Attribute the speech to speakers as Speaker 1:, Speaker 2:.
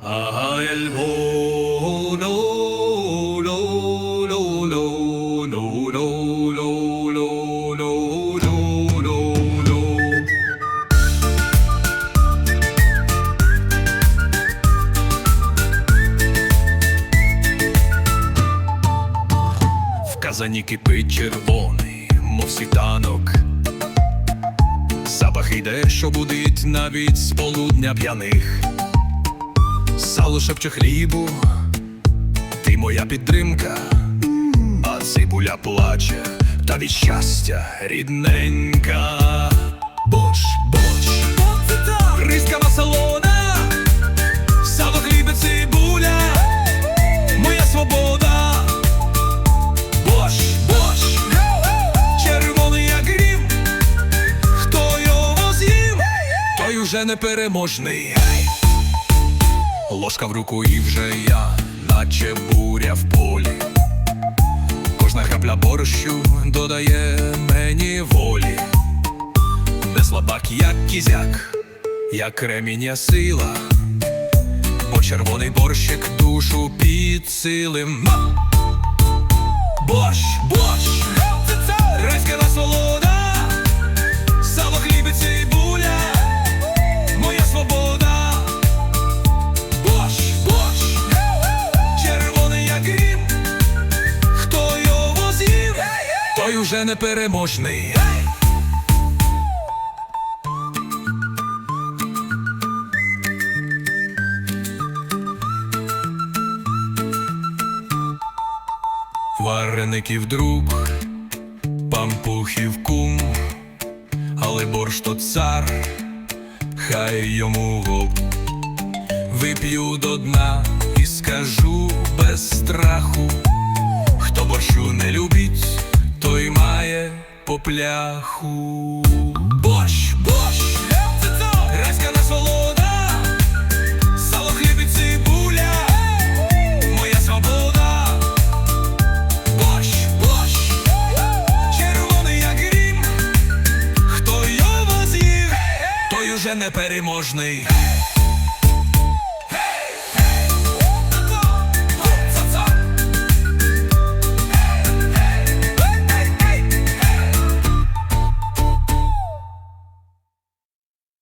Speaker 1: el ho no no no казані кипить червоний, мов світанок. Запах йде, що будить навіть з полудня п'яних. Сало шепче хлібу, ти моя підтримка, а цибуля плаче, та від щастя рідненька. Боч, боч, рискава салона, сало хлібе цибуля, моя свобода. Бош, бош, червоний як хто його з'їв, той уже непереможний. Ложка в руку і вже я, наче буря в полі. Кожна крапля борщу додає мені волі. Не слабак, як кізяк, як креміння сила, бо червоний борщик душу підсилим. Борщ, борщ, той уже непереможний. Вареників друг, пампухів кум, але борщ то цар, хай йому гоп. Вип'ю до дна і скажу без страху, хто борщу не любить, по пляху. Борщ, борщ, райська насолода, сало хліб і цибуля, моя свобода. Борщ, борщ, червоний як грім, хто його з'їв, той уже непереможний.